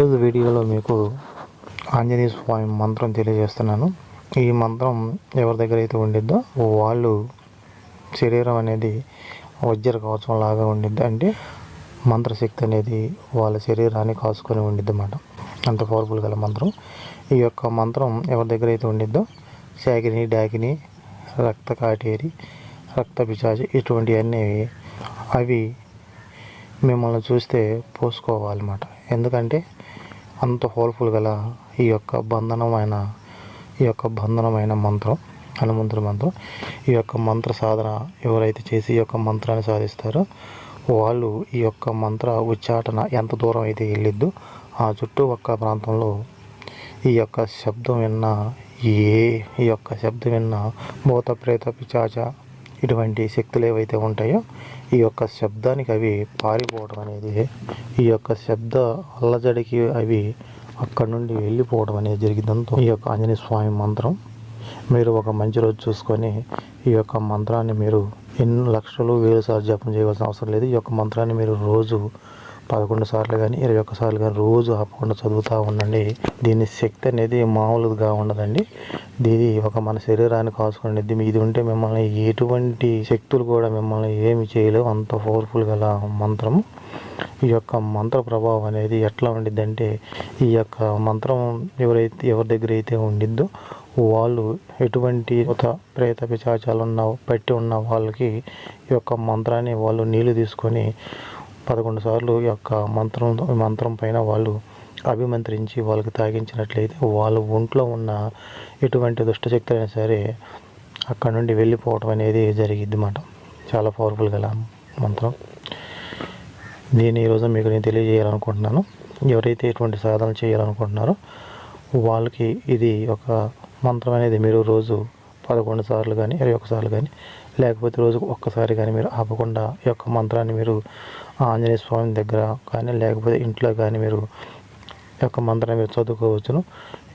ఈరోజు వీడియోలో మీకు ఆంజనేయ స్వామి మంత్రం తెలియజేస్తున్నాను. ఈ మంత్రం ఎవరి దగ్గర అయితే ఉండిద్దో వాళ్ళు శరీరం అనేది వజ్ర కవచం లాగా ఉండిద్ది. అంటే మంత్రశక్తి అనేది వాళ్ళ శరీరాన్ని కాసుకొని ఉండిద్ది అన్నమాట అంత పవర్ఫుల్ గల మంత్రం. ఈ యొక్క మంత్రం ఎవరి దగ్గర అయితే ఉండిద్దో శాకిని డాకిని రక్త కాటేరి రక్త పిచాచి ఇటువంటివన్నీ అవి మిమ్మల్ని చూస్తే పోసుకోవాలన్నమాట. ఎందుకంటే అంత పవర్ఫుల్ గల ఈ యొక్క బంధనమైన ఈ యొక్క బంధనమైన మంత్రం హనుమంతుడి మంత్రం. ఈ యొక్క మంత్ర సాధన ఎవరైతే చేసి ఈ యొక్క మంత్రాన్ని సాధిస్తారో వాళ్ళు ఈ యొక్క మంత్ర ఉచ్చాటన ఎంత దూరం అయితే వెళ్ళిద్దో ఆ చుట్టూ ఒక్క ప్రాంతంలో ఈ యొక్క శబ్దం విన్న ఏ ఈ యొక్క శబ్దం విన్న భూత ప్రేత పిచాచ ఇటువంటి శక్తులు ఏవైతే ఉంటాయో ఈ యొక్క శబ్దానికి అవి పారిపోవడం అనేది ఈ యొక్క శబ్ద అల్లజడికి అవి అక్కడి నుండి వెళ్ళిపోవడం అనేది జరిగిందంతో ఈ యొక్క ఆంజనేయ స్వామి మంత్రం మీరు ఒక మంచి రోజు చూసుకొని ఈ యొక్క మంత్రాన్ని మీరు ఎన్ని లక్షలు వేలు సార్లు జపం చేయవలసిన అవసరం లేదు. ఈ యొక్క మంత్రాన్ని మీరు రోజు పదకొండు సార్లు కానీ ఇరవై ఒక్క సార్లు కానీ రోజు ఆపకుండా చదువుతూ ఉండండి. దీని శక్తి అనేది మామూలుగా ఉండదండి. ఇది ఒక మన శరీరాన్ని కాసుకునేది ఇది ఉంటే మిమ్మల్ని ఎటువంటి శక్తులు కూడా మిమ్మల్ని ఏమి చేయలేవు. అంత పవర్ఫుల్ గల మంత్రం. ఈ యొక్క మంత్ర ప్రభావం అనేది ఎట్లా ఉండిద్ది అంటే ఈ యొక్క మంత్రం ఎవరైతే ఎవరి దగ్గర అయితే ఉండిద్దో వాళ్ళు ఎటువంటి ప్రేత పిశాచాలు ఉన్న పట్టి ఉన్న వాళ్ళకి ఈ యొక్క మంత్రాన్ని వాళ్ళు నీళ్ళు తీసుకొని పదకొండు సార్లు ఈ యొక్క మంత్రం మంత్రం పైన వాళ్ళు అభిమంత్రించి వాళ్ళకి తాగించినట్లయితే వాళ్ళ ఒంట్లో ఉన్న ఎటువంటి దుష్టశక్తులైనా సరే అక్కడ నుండి వెళ్ళిపోవటం అనేది జరిగిద్ది మాట. చాలా పవర్ఫుల్ గల మంత్రం. దీన్ని ఈరోజు మీకు నేను తెలియజేయాలనుకుంటున్నాను. ఎవరైతే ఎటువంటి సాధన చేయాలనుకుంటున్నారో వాళ్ళకి ఇది ఒక మంత్రం అనేది మీరు రోజు పదకొండు సార్లు కానీ ఇరవై ఒకసార్లు కానీ లేకపోతే రోజుకు ఒక్కసారి కానీ మీరు ఆపకుండా ఈ యొక్క మంత్రాన్ని మీరు ఆంజనేయ స్వామి దగ్గర కానీ లేకపోతే ఇంట్లో కానీ మీరు యొక్క మంత్రాన్ని మీరు చదువుకోవచ్చును.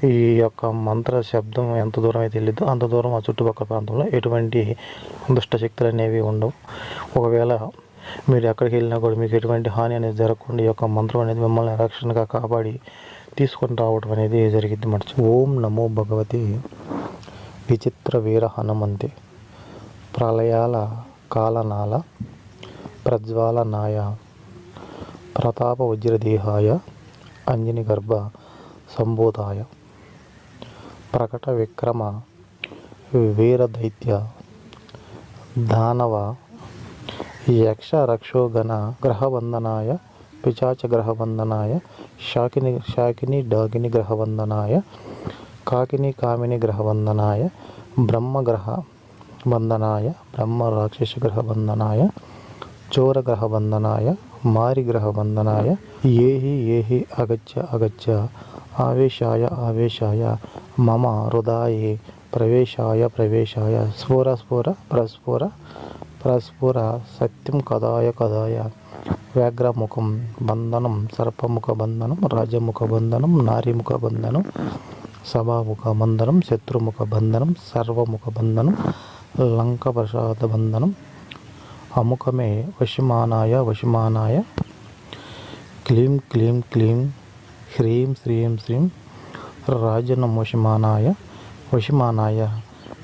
ఈ యొక్క మంత్ర శబ్దం ఎంత దూరం అయితే వెళ్ళిద్దో అంత దూరం ఆ చుట్టుపక్కల ప్రాంతంలో ఎటువంటి దుష్ట శక్తులు అనేవి ఉండవు. ఒకవేళ మీరు ఎక్కడికి వెళ్ళినా కూడా మీకు ఎటువంటి హాని అనేది జరగకుండా ఈ యొక్క మంత్రం అనేది మిమ్మల్ని రక్షణగా కాపాడి తీసుకొని రావడం అనేది జరిగింది మర్చి ఓం నమో భగవతి విచిత్ర వీర హనుమంతి ప్రళయాల కాలనాల ప్రజ్వాలనాయ. ప్రతాప వజ్రదేహాయ. అంజని గర్భ సంబోధాయ ప్రకట విక్రమ వీరదైత్య దానవ యక్ష రక్షోగణ గ్రహవందనాయ పిచాచ గ్రహవందనాయ శాకిని శాకిని డాగిని గ్రహవందనాయ కాకిని కామిని గ్రహవందనాయ బ్రహ్మగ్రహ వందనాయ బ్రహ్మ రాక్షస గ్రహవందనాయ చోర గ్రహవందనాయ మారిగ్రహ వందనాయ ఏహి ఏహి అగచ్చ అగచ్చ ఆవేశాయ ఆవేశాయ మమ హృదయే ప్రవేశాయ ప్రవేశాయ స్ఫుర స్ఫుర ప్రస్ఫుర ప్రస్ఫుర సత్యం కదాయ కదాయ వ్యాఘ్రముఖం బంధనం సర్పముఖ బంధనం రాజముఖ బంధనం నారీముఖ బంధనం సభాముఖ బంధనం శత్రుముఖ బంధనం సర్వముఖ బంధనం లంక ప్రసాద బంధనం అముఖమే వశమానాయ వశమానాయ. క్లీం క్లీం క్లీం. హ్రీం శ్రీం శ్రీం. రాజనం వశమానాయ. వశమానాయ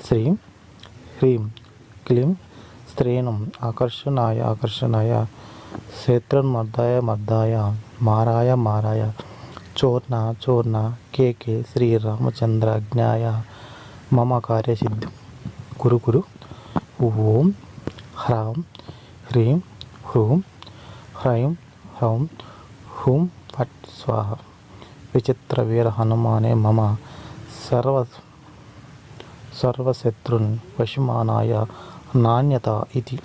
శ్రీం హ్రీం. క్లీం స్త్రీణం ఆకర్షణాయ ఆకర్షణాయ. శత్రున్మర్దాయ మర్దాయ మారాయ మారాయ. చోర్ణ చోర్ణ. కేకే శ్రీరామచంద్రాజ్ఞాయ. మమ కార్యసిద్ధి. కురు కురు. ఓం. హ్రాం. హ్రీం హ్రూం హ్రైం హ్రౌం హుం ఫట్ స్వాహ విచిత్ర వీర హనుమానే మమ సర్వ సర్వశత్రున్ వశమానాయ నాణ్యత ఇది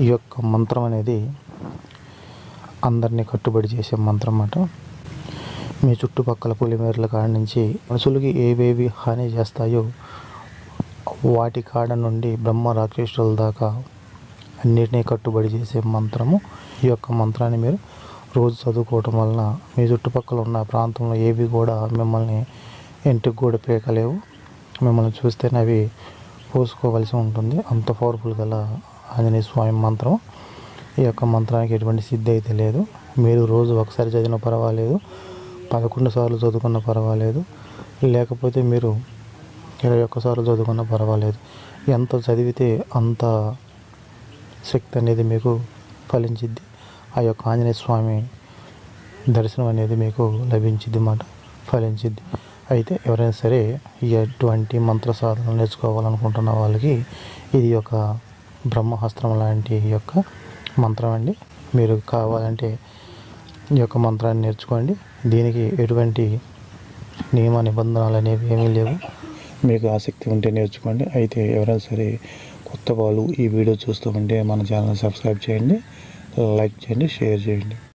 ఈ యొక్క మంత్రం అనేది అందరినీ కట్టుబడి చేసే మంత్రం అన్నమాట మీ చుట్టుపక్కల పులిమేరల కాడ నుంచి మనుషులకి ఏవేవి హాని చేస్తాయో వాటి కాడ నుండి బ్రహ్మ రాక్షసుల దాకా అన్నిటినీ కట్టుబడి చేసే మంత్రము. ఈ యొక్క మంత్రాన్ని మీరు రోజు చదువుకోవటం వలన మీ చుట్టుపక్కల ఉన్న ప్రాంతంలో ఏవి కూడా మిమ్మల్ని ఇంటికి కూడా పీకలేవు. మిమ్మల్ని చూస్తేనే అవి పోసుకోవలసి ఉంటుంది. అంత పవర్ఫుల్ గల ఆంజనేయ స్వామి మంత్రం. ఈ యొక్క మంత్రానికి ఎటువంటి సిద్ధి అయితే లేదు. మీరు రోజు ఒకసారి చదివినా పర్వాలేదు. పదకొండు సార్లు చదువుకున్నా పర్వాలేదు. లేకపోతే మీరు ఇరవై ఒక్కసార్లు చదువుకున్నా పర్వాలేదు. ఎంత చదివితే అంత శక్తి అనేది మీకు ఫలించిద్ది. ఆ యొక్క ఆంజనేయ స్వామి దర్శనం అనేది మీకు లభించిద్ది అన్నమాట ఫలించిద్ది. అయితే ఎవరైనా సరే ఎటువంటి మంత్ర సాధన నేర్చుకోవాలనుకుంటున్న వాళ్ళకి ఇది ఒక బ్రహ్మాస్త్రం లాంటి యొక్క మంత్రం అండి. మీరు కావాలంటే ఈ యొక్క మంత్రాన్ని నేర్చుకోండి. దీనికి ఎటువంటి నియమ నిబంధనలు అనేవి ఏమీ లేవు. మీకు ఆసక్తి ఉంటే నేర్చుకోండి. అయితే ఎవరైనా సరే కొత్త వాళ్ళు ఈ వీడియో చూస్తూ ఉంటే మన ఛానల్ సబ్స్క్రైబ్ చేయండి లైక్ చేయండి షేర్ చేయండి.